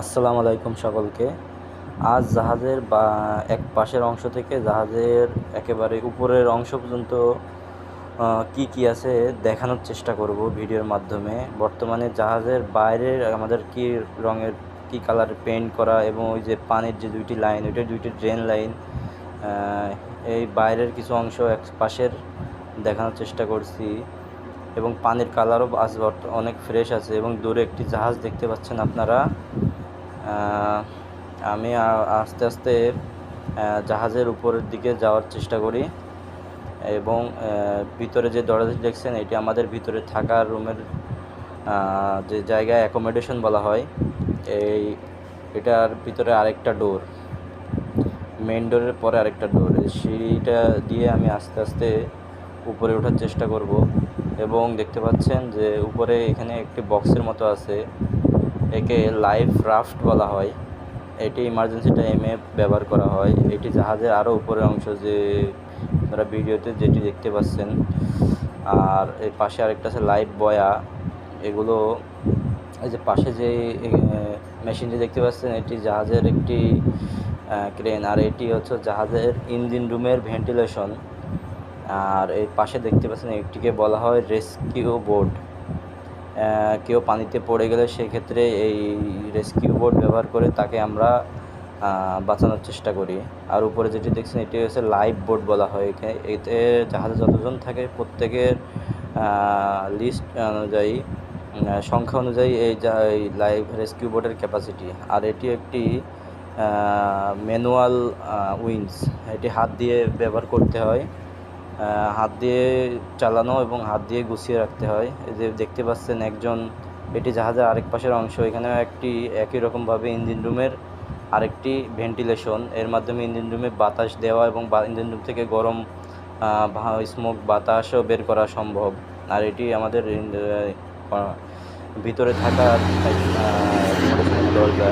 আসসালামু আলাইকুম সকলকে। আজ জাহাজের বা, এক পাশের অংশ থেকে জাহাজের একেবারে উপরের অংশ পর্যন্ত কি কি আছে দেখানোর চেষ্টা করব ভিডিওর মাধ্যমে। বর্তমানে জাহাজের বাইরের আমাদের কি রঙের, কি কালার পেইন্ট করা এবং ওই যে পানির যে দুইটি লাইন ওইটা দুইটি ড্রেন লাইন এই বাইরের কিছু অংশ এক পাশের দেখানোর চেষ্টা করছি। এবং পানির কালারও আজ অনেক ফ্রেশ আছে এবং দূরে একটি জাহাজ দেখতে পাচ্ছেন আপনারা। আমি আস্তে আস্তে জাহাজের উপরের দিকে যাওয়ার চেষ্টা করি এবং ভিতরে যে দরজা দেখছেন, এটি আমাদের ভিতরে থাকার রুমের যে জায়গায় অ্যাকোমোডেশন বলা হয়, এই, এটার ভিতরে আরেকটা ডোর মেন ডোরের পরে আরেকটা ডোর সিঁড়িটা দিয়ে আমি আস্তে আস্তে উপরে ওঠার চেষ্টা করব এবং দেখতে পাচ্ছেন যে উপরে এখানে একটি বক্সের মতো আছে। একে লাইফ রাফট বলা হয়। এটি ইমার্জেন্সি টাইমে ব্যবহার করা হয়। এটি জাহাজের আরও উপরের অংশ যে আপনারা ভিডিওতে যেটি দেখতে পাচ্ছেন। আর এর পাশে আরেকটা আছে লাইফ বয়া এগুলো এই যে পাশে যে মেশিনটি দেখতে পাচ্ছেন, এটি জাহাজের একটি ক্রেন আর এটি হচ্ছে জাহাজের ইঞ্জিন রুমের ভেন্টিলেশন আর এই পাশে দেখতে পাচ্ছেন একটিকে বলা হয় রেস্কিউ বোর্ড কেউ পানিতে পড়ে গেলে সেক্ষেত্রে এই রেস্কিউ বোর্ড ব্যবহার করে তাকে আমরা বাঁচানোর চেষ্টা করি। আর উপরে যেটি দেখছেন, এটি হচ্ছে লাইফ বোর্ড বলা হয় এখানে এতে জাহাজে যতজন থাকে, প্রত্যেকের লিস্ট অনুযায়ী সংখ্যা অনুযায়ী এই লাইভ রেস্কিউ বোটের ক্যাপাসিটি আর এটি একটি ম্যানুয়াল উইন্স এটি হাত দিয়ে ব্যবহার করতে হয়। হাত দিয়ে চালানো এবং হাত দিয়ে গুছিয়ে রাখতে হয়। এই যে দেখতে পাচ্ছেন একজন এটি জাহাজের আরেক পাশের অংশ। এখানেও একটি একই রকমভাবে ইঞ্জিন রুমের আরেকটি ভেন্টিলেশন। এর মাধ্যমে ইঞ্জিন রুমে বাতাস দেওয়া এবং ইঞ্জিন রুম থেকে গরম স্মোক বাতাসও বের করা সম্ভব। আর এটি আমাদের ভিতরে থাকা দরজা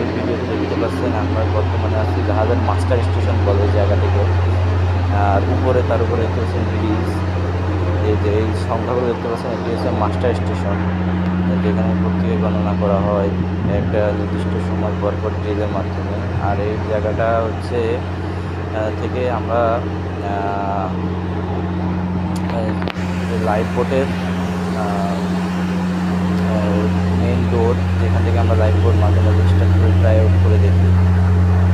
এই ভিডিওতে দেখতে পাচ্ছেন, আমরা বর্তমানে আছি জাহাজের মাস্টার স্টেশন বলে জায়গাটিকে আর উপরে তার উপরে দেখতে পাচ্ছেন ব্রিজ এই যে এই সংখ্যাগুলো দেখতে পাচ্ছেন, এটি হচ্ছে মাস্টার স্টেশন যেখানে প্রত্যেকে গণনা করা হয় একটা নির্দিষ্ট সময় পর পর ড্রিলের মাধ্যমে। আর এই জায়গাটা হচ্ছে থেকে আমরা লাইফ বোটের মেইন ডোর যেখান থেকে আমরা লাইফ বোট মাঝে মাঝে স্টার্ট করে ট্রাই আউট করে দেখি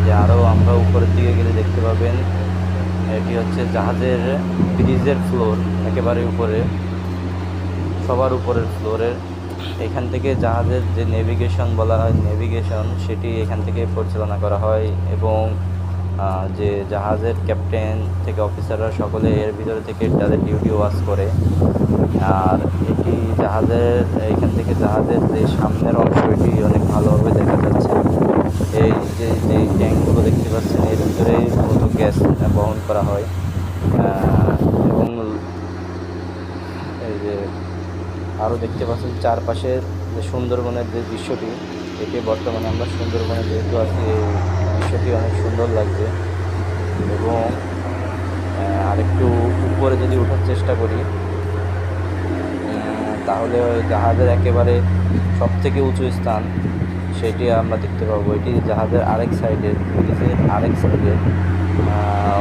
যে আরও আমরা উপরের দিকে গেলে দেখতে পাবেন এটি হচ্ছে জাহাজের ব্রিজের ফ্লোর, একেবারে উপরে, সবার উপরের ফ্লোরের এখান থেকে জাহাজের যে নেভিগেশন বলা হয় নেভিগেশন সেটি এখান থেকে পরিচালনা করা হয় এবং যে জাহাজের ক্যাপ্টেন থেকে অফিসাররা সকলে এর ভিতরে থেকে তাদের ডিউটি ওয়াচ করে। আর এটি জাহাজের, এখান থেকে জাহাজের যে সামনের অংশ, এটি অনেক ভালোভাবে দেখা যাচ্ছে। এই যে যে ট্যাঙ্কগুলো দেখতে পাচ্ছেন, এর ভিতরেই মূলত গ্যাস বহন করা হয়। এবং এই যে আরও দেখতে পাচ্ছেন চারপাশের যে সুন্দরবনের যে দৃশ্যটি, এটি বর্তমানে আমরা সুন্দরবনে যেহেতু আছি, এই দৃশ্যটি অনেক সুন্দর লাগছে। এবং আরেকটু উপরে যদি ওঠার চেষ্টা করি তাহলে ওই জাহাজের একেবারে সব থেকে উঁচু স্থান সেটি আমরা দেখতে পাবো। এটি জাহাজের আরেক সাইডের ব্রিজের আরেক সাইডের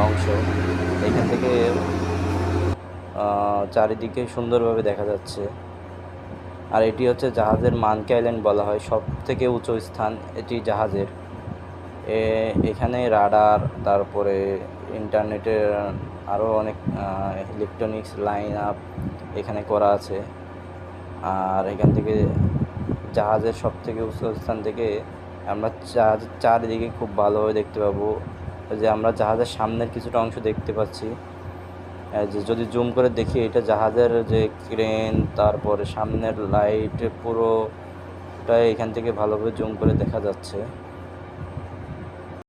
অংশ। এখান থেকে চারিদিকে সুন্দরভাবে দেখা যাচ্ছে। আর এটি হচ্ছে জাহাজের মানকে আইল্যান্ড বলা হয়। সব থেকে উঁচু স্থান এটি জাহাজের। এখানে রাডার, তারপরে ইন্টারনেটের আরও অনেক ইলেকট্রনিক্স লাইন আপ এখানে করা আছে। আর এখান থেকে জাহাজের সব থেকে উঁচু স্থান থেকে আমরা জাহাজের চারিদিকে খুব ভালোভাবে দেখতে পাবো। যে আমরা জাহাজের সামনের কিছুটা অংশ দেখতে পাচ্ছি। যে যদি জুম করে দেখি, এটা জাহাজের যে ক্রেন, তারপরে সামনের লাইট, পুরোটাই এখান থেকে ভালোভাবে জুম করে দেখা যাচ্ছে।